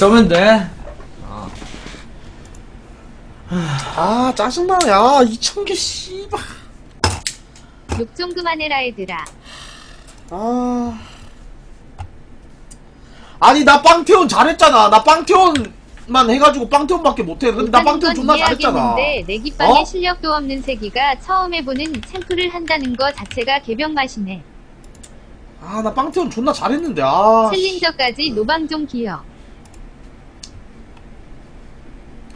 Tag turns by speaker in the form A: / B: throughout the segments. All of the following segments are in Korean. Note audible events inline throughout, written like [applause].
A: 쏘면 돼.
B: 아 짜증나 야 2천개 씨발
C: 욕 좀 그만해라 얘들아.
B: 아 아니 나 빵태원 잘했잖아 나 빵태원만 해가지고 빵태원밖에 못해 근데
C: 나건
B: 존나 잘했잖아
C: 이해하겠는데 내기빵에
B: 어?
C: 실력도 없는 새끼가 처음 해보는 챔프를 한다는 거 자체가 개병 맛이네.
B: 아 나 빵태원 존나 잘했는데 아
C: 챌린저까지 노방종 기어.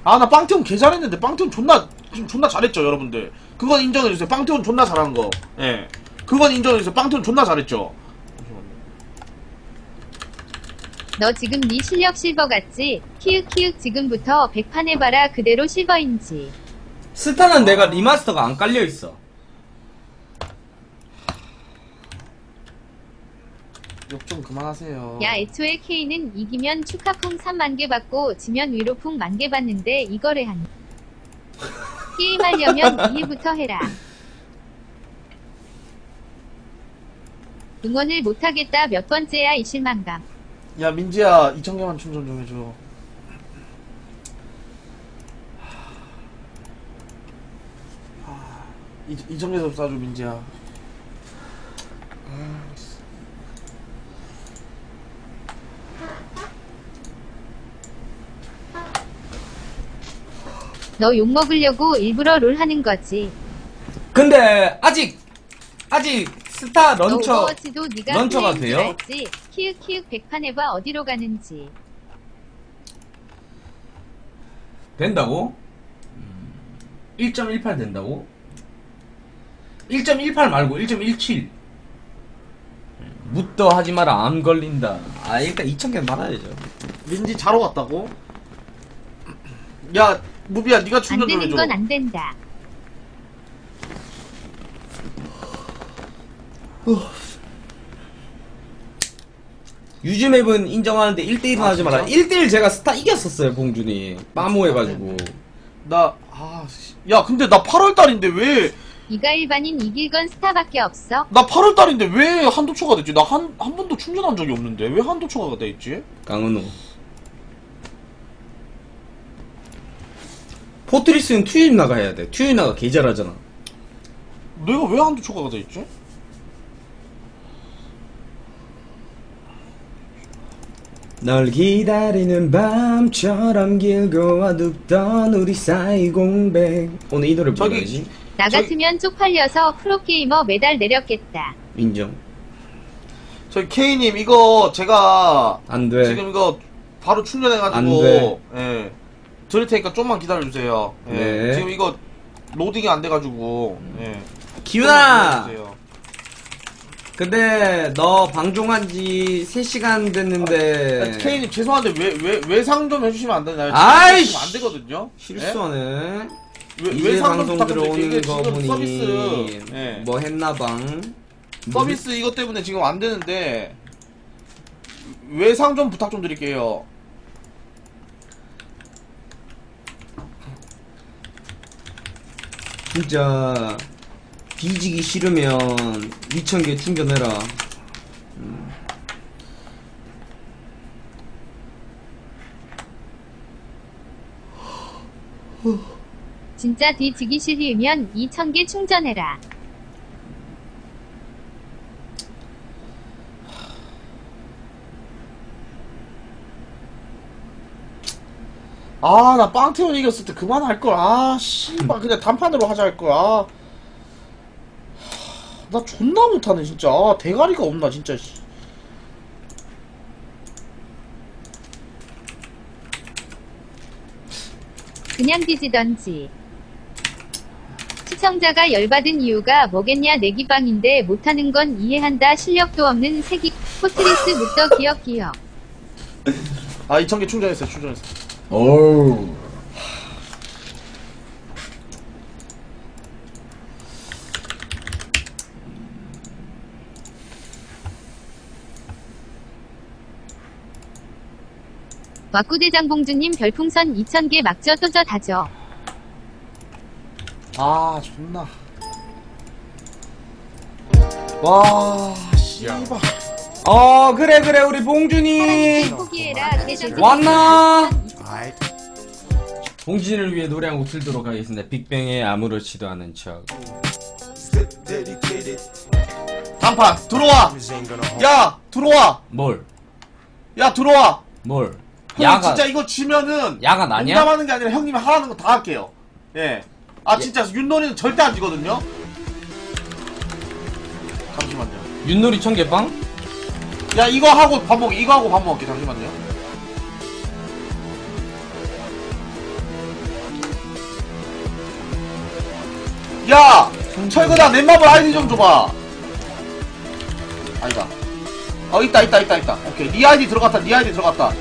B: 아 나 빵태원 개 잘했는데 빵태원 존나 지금 존나 잘했죠 여러분들 그건 인정해주세요 빵태원 존나 잘한 거 예 그건 인정해주세요 빵태원 존나 잘했죠
C: 너 지금 네 실력 실버 같지? 키읔 키읔 지금부터 백판 해봐라 그대로 실버인지.
A: 스타는 내가 리마스터가 안 깔려 있어.
B: 욕 좀 그만하세요
C: 야 애초에 K는 이기면 축하풍 3만 개 받고 지면 위로풍 만개 받는데 이거래 한. 게임하려면 이해부터 해라. 응원을 못하겠다 몇 번째야 이 실망감.
B: 야 민지야 2천개만 충전 좀 해줘 하, 이 2천개 좀 싸줘 민지야
C: 너 욕 먹으려고 일부러 롤 하는 거지.
A: 근데 아직 아직 스타
C: 너
A: 런처
C: 오버워치도 네가
A: 런처가
C: 플레이인 줄
A: 돼요?
C: 알지? 키읔 키읔 백판 해봐 어디로 가는지.
A: 된다고? 음, 1.18 된다고? 1.18 말고 1.17 묻더 하지 마라 안 걸린다 아 일단 2,000개는 받아야죠
B: 민지 자러 갔다고? 야 무비야 네가
C: 안
B: 충전 좀
C: 되는
B: 해줘
C: 건 안 된다.
A: 유즈맵은 인정하는데 1대1은
B: 아,
A: 하지 마라
B: 진짜?
A: 1대1 제가 스타 이겼었어요 봉준이 빠무 해가지고
B: 나, 아, 씨. 야, 근데 나 8월달인데 왜,
C: 이가 일반인 이길 건 스타밖에 없어.
B: 나 8월달인데 왜 한도 초가 됐지? 나 한, 한 번도 충전한 적이 없는데. 왜 한도 초가 돼 있지?
A: 강은호 포트리스는 투일 나가 해야 돼 투일 나가 개 잘하잖아
B: 내가 왜 한도 초과가 돼 있지?
A: 널 기다리는 밤처럼 길고 어둡던 우리 사이 공백 오늘 이 노래
B: 저기-
A: 불러야지
C: 나
B: 저기-
C: 같으면 쪽팔려서 프로게이머 메달 내렸겠다.
A: 인정
B: 저기 K님, 이거 제가
A: 안돼
B: 지금 이거 바로
A: 안
B: 충전해가지고,
A: 돼.
B: 예. 드릴 테니까 좀만 기다려주세요. 예.
A: 네.
B: 지금 이거 로딩이 안 돼가지고, 예.
A: 기훈아
B: 기다려주세요.
A: 근데 너 방종한 지 3시간 됐는데
B: 아, K님, 죄송한데 왜, 왜, 외상 좀 해주시면 안 되나요?
A: 아이씨!
B: 지금 안 되거든요? 예?
A: 실수하네
B: 왜,
A: 이제
B: 외상 좀
A: 방송
B: 부탁드릴게요.
A: 들어오는 거
B: 지금
A: 보니
B: 서비스, 예.
A: 뭐 했나방
B: 서비스 이것 때문에 지금 안 되는데 외상 좀 부탁 좀 드릴게요.
A: 진짜 뒤지기 싫으면 2,000개 충전해라
C: 진짜 뒤지기 싫으면 2000개 충전해라.
B: 아, 나 빵태원 이겼을 때 그만할 걸. 아, 씨발 그냥 단판으로 하자 할 걸. 아. 나 존나 못하네 진짜. 아, 대가리가 없나 진짜. 씨.
C: 그냥 뒤지던지. 시청자가 열받은 이유가 뭐겠냐 내기빵인데 못하는 건 이해한다 실력도 없는 새끼 포트리스 묵더 기억 기억.
B: 아, 2,000개 충전했어요. 충전했어.
A: 오우
C: 와꾸대장 봉주님 별풍선 2000개 막저 또저 다져.
B: 아, 존나. 와, 씨발.
A: 어 그래 그래 우리 봉준이
C: 포기해라 개돼지
A: 왔나? 봉준이를 위해 노래 한 곡 틀도록 하겠습니다. 빅뱅의 아무렇지도 않은 척.
B: 단판 들어와. 야 들어와.
A: 뭘?
B: 야 들어와.
A: 뭘?
B: 형님
A: 야가
B: 진짜 이거 지면은
A: 야가 나냐?
B: 농담하는 게 아니라 형님이 하라는 거 다 할게요. 예. 아 진짜 윷놀이는 절대 안 지거든요. 잠시만요.
A: 윷놀이 청계빵?
B: 야 이거 하고 밥 먹. 이거 하고 밥 먹게 잠시만요. 야 철근아 넷마블 아이디 좀 줘봐. 아니다. 어 있다 있다 있다 있다. 오케이 네 아이디 들어갔다. 네 아이디 들어갔다.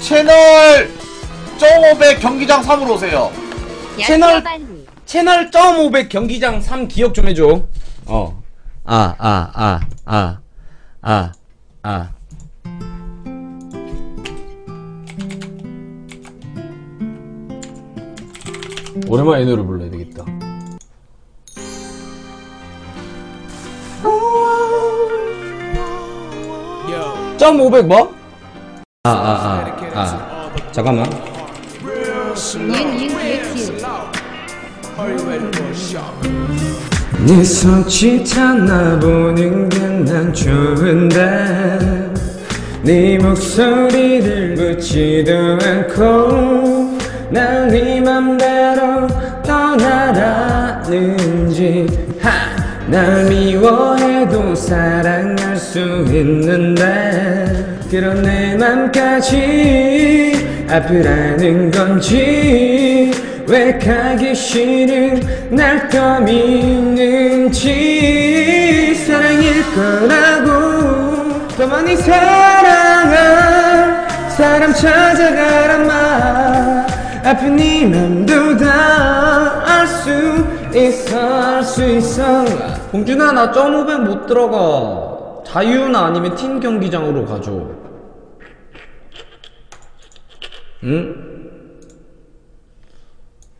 B: 채널 0.500 경기장 3으로 오세요.
A: 채널- 채널 1.500 경기장 3 기억 좀 해줘. 어. 아, 아, 아, 아, 아, 아. 오랜만에 이 노래 불러야 되겠다. 점 500 뭐? 아, 아, 아, 아. 잠깐만.
C: 기획 기획
A: 네 손짓한 나 보는 게 난 좋은데 네 목소리를 묻지도 않고 난네 맘대로 떠나라는지 하! 날 미워해도 사랑할 수 있는데 그런 내 맘까지 아프라는 건지 왜 가기 싫은 날 떠미는지 사랑일 거라고. 더 많이 사랑할 사람 찾아가란 말. 아픈 네 맘도 다 알 수 있어 알 수 있어. 봉준아 나1.500못 들어가. 자유나 아니면 팀 경기장으로 가줘. 응?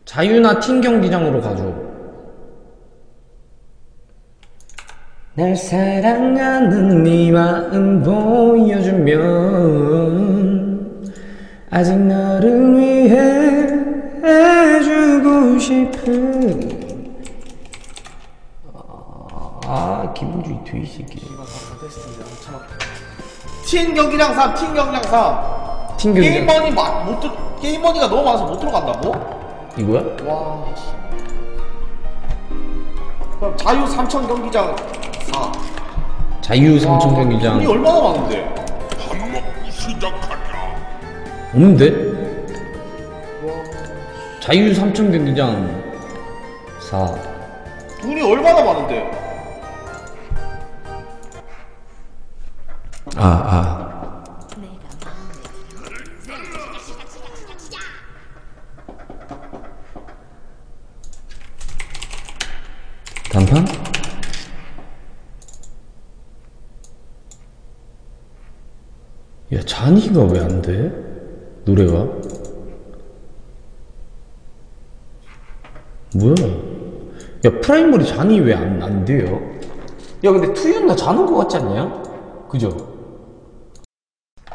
A: 자유나 팀 경기장으로 가줘. 날 사랑하는 네 마음 보여주면 아직 너를 위해 해주고 싶은 아 기분주의 돼이 새끼
B: 팀 경기장 3, 팀 경기장 3.
A: 팀 경기장
B: 게임머니 마, 못 들, 게임머니가 너무 많아서 못 들어간다고?
A: 이거야?
B: 와. 그럼 자유 3천 경기장 4.
A: 자유 삼천 경기장
B: 돈이 얼마나 많은데?
A: 없는데? 자유 삼천 경기장 4
B: 돈이 얼마나 많은데?
A: 아, 아. 야, 잔이가 왜 안 돼? 노래가? 뭐야? 야, 프라이머리 잔이 왜 안, 안 돼요? 야, 근데 투였나 자는 거 같지 않냐? 그죠?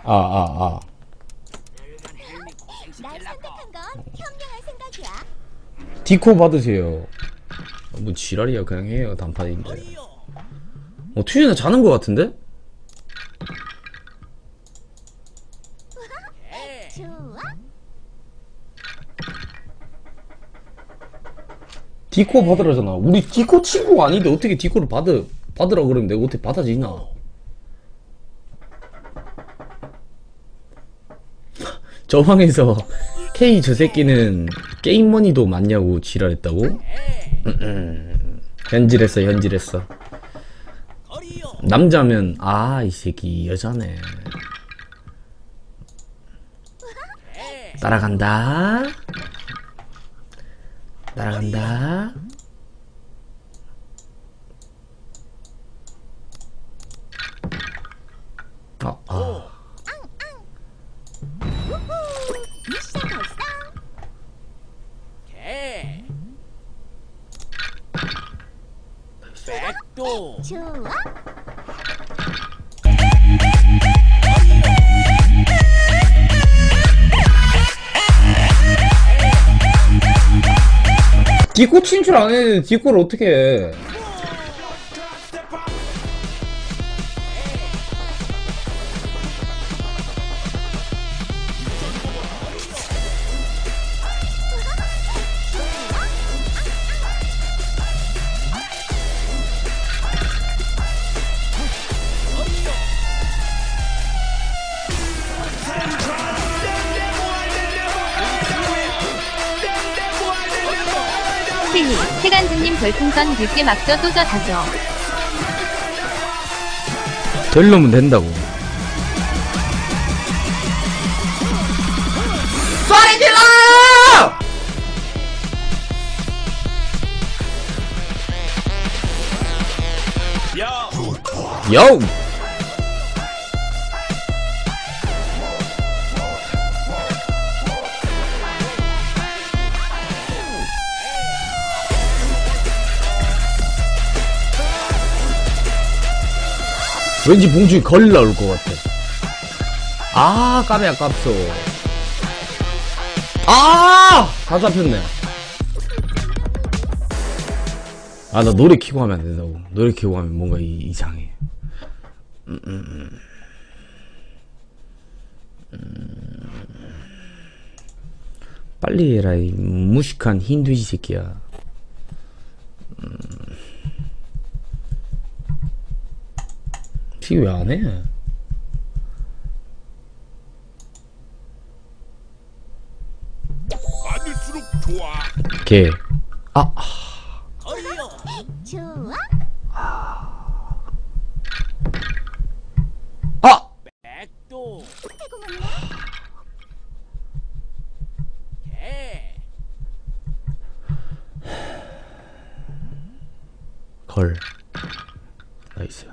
A: 아, 아, 아.
D: 날 선택한 건 현명한 생각이야.
A: 디코 받으세요. 아, 뭐 지랄이야 그냥 해요 단판인데. 어 투유나 자는 것 같은데?
D: 좋아.
A: 디코 받으라잖아. 우리 디코 친구가 아닌데 어떻게 디코를 받으 받으라 그러면 내가 어떻게 받아지나? [laughs] 저 방에서 K 저 새끼는 게임 머니도 맞냐고 지랄했다고? 음, [laughs] 현질했어 현질했어. 남자면 아 이 새끼 여자네. 따라간다. 날아간다.
D: 어, 어. 좋아.
A: 디코 친줄안 했는데 디코를 어떻게 해
C: 태간즈님 별풍선 100개 막저 또저 다져.
A: 되려면 된다고 소리 질러! 요! 왠지 봉준이 걸 나올 것 같아. 아, 까매야 깝소. 아! 다 잡혔네. 아, 나 노래 키고 하면 안 된다고. 노래 키고 하면 뭔가 이, 이상해. 음, 음, 음. 음. 빨리 해라, 이 무식한 힌두이 새끼야. 티 왜 안 해? 걔. 아.
D: 아!
E: 백도.
D: 아이고 맞네.
E: 개.
A: 걸. 나이스.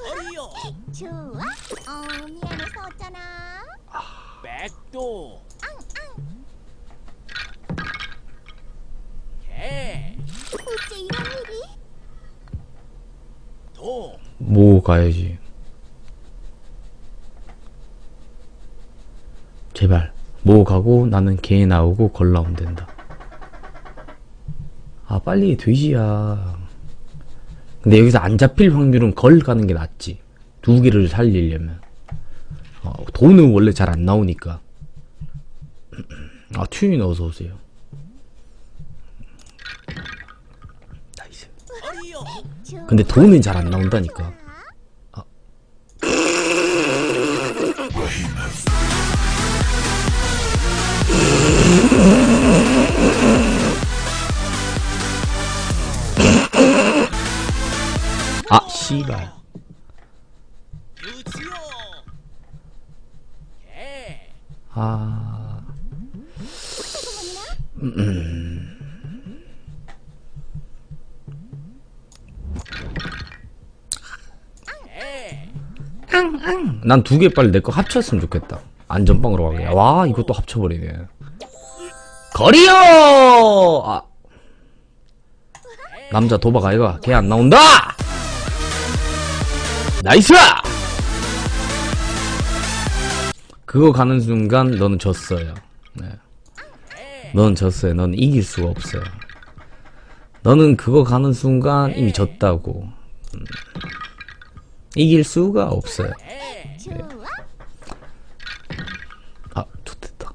E: 어리요.
D: 좋아. 어 미안해서 어쩌나.
E: 백도. 개.
D: 어째 이런 일이?
E: 도.
A: 모 가야지. 제발. 모 가고 나는 개 나오고 걸 나오면 된다. 아, 빨리 돼지야. 근데 여기서 안 잡힐 확률은 걸 가는 게 낫지. 두 개를 살리려면. 어, 돈은 원래 잘 안 나오니까. 아, 튜닝 어서 오세요. 나이스. 근데 돈은 잘 안 나온다니까. 씨발. 아. 음.
E: 개.
A: 난두 개 빨리 내 거 합쳤으면 좋겠다. 안전빵으로 가게. 와, 이것도 합쳐버리네. 거리요! 아. 남자 도박 아이가 걔 안 나온다! 나이스! 그거 가는 순간 너는 졌어요. 네. 너는 졌어요. 너는 이길 수가 없어요. 너는 그거 가는 순간 이미 졌다고. 음. 이길 수가 없어요.
D: 좋아.
A: 아, 좋됐다.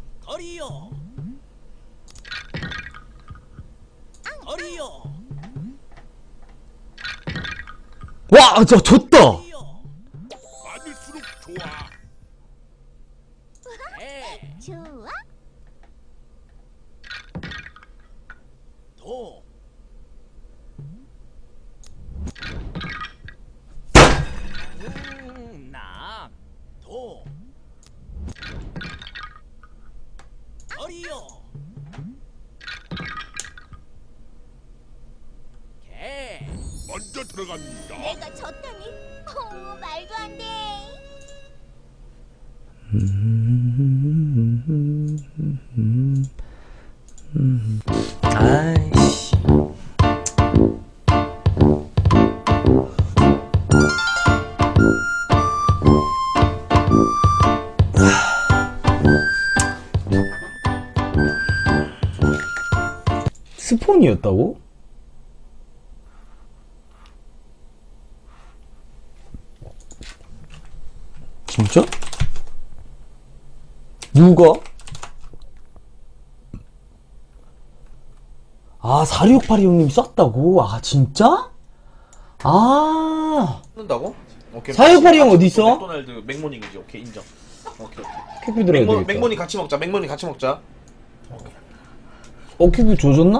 A: 와, 저 졌다!
E: 날아갑니다.
D: 내가 졌다니? 어, 말도 안 돼.
A: 스폰이었다고? 진짜? 누가? 아, 4682 형님 쐈다고? 아, 진짜? 아,
B: 는다고? 오케이.
A: 사육팔이 형 어디 있어?
B: 맥도날드 맥모닝이지. 오케이 인정. 오케이. 오케이.
A: 큐브 들어야
B: 맥모,
A: 되겠다.
B: 맥모닝 같이 먹자. 맥모닝 같이 먹자.
A: 어, 큐브 조졌나?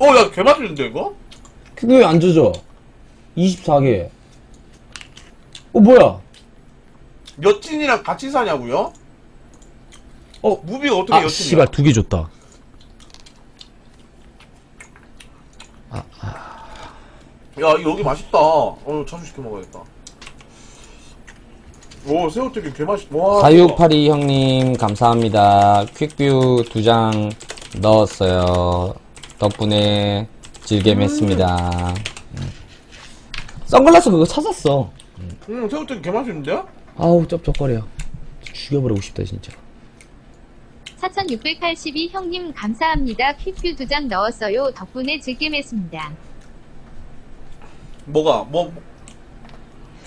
B: 어, 야, 개 맛있는데 이거?
A: 큐브 왜안 조져? 24개. 어, 뭐야?
B: 여친이랑 같이 사냐고요?
A: 어,
B: 무비가 어떻게
A: 아,
B: 여친이야?
A: 씨발, 두 개 줬다.
B: 야, 여기 맛있다. 어, 자주 시켜 먹어야겠다. 오, 새우튀김 개 맛있. 와.
A: 4682 형님, 감사합니다. 퀵뷰 두 장 넣었어요. 덕분에 즐겜 했습니다. 음. 선글라스 그거 찾았어.
B: 음, 새우튀김 개 맛있는데?
A: 아우, 쩝쩝거려. 죽여버리고 싶다, 진짜.
C: 4682 형님 감사합니다. 퀵뷰 두 장 넣었어요. 덕분에 즐겜했습니다.
B: 뭐가? 뭐,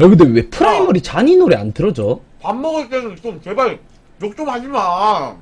A: 야, 근데 왜 프라이머리 잔이 노래 안 틀어져?
B: 밥 먹을 때는 좀 제발 욕 좀 하지 마.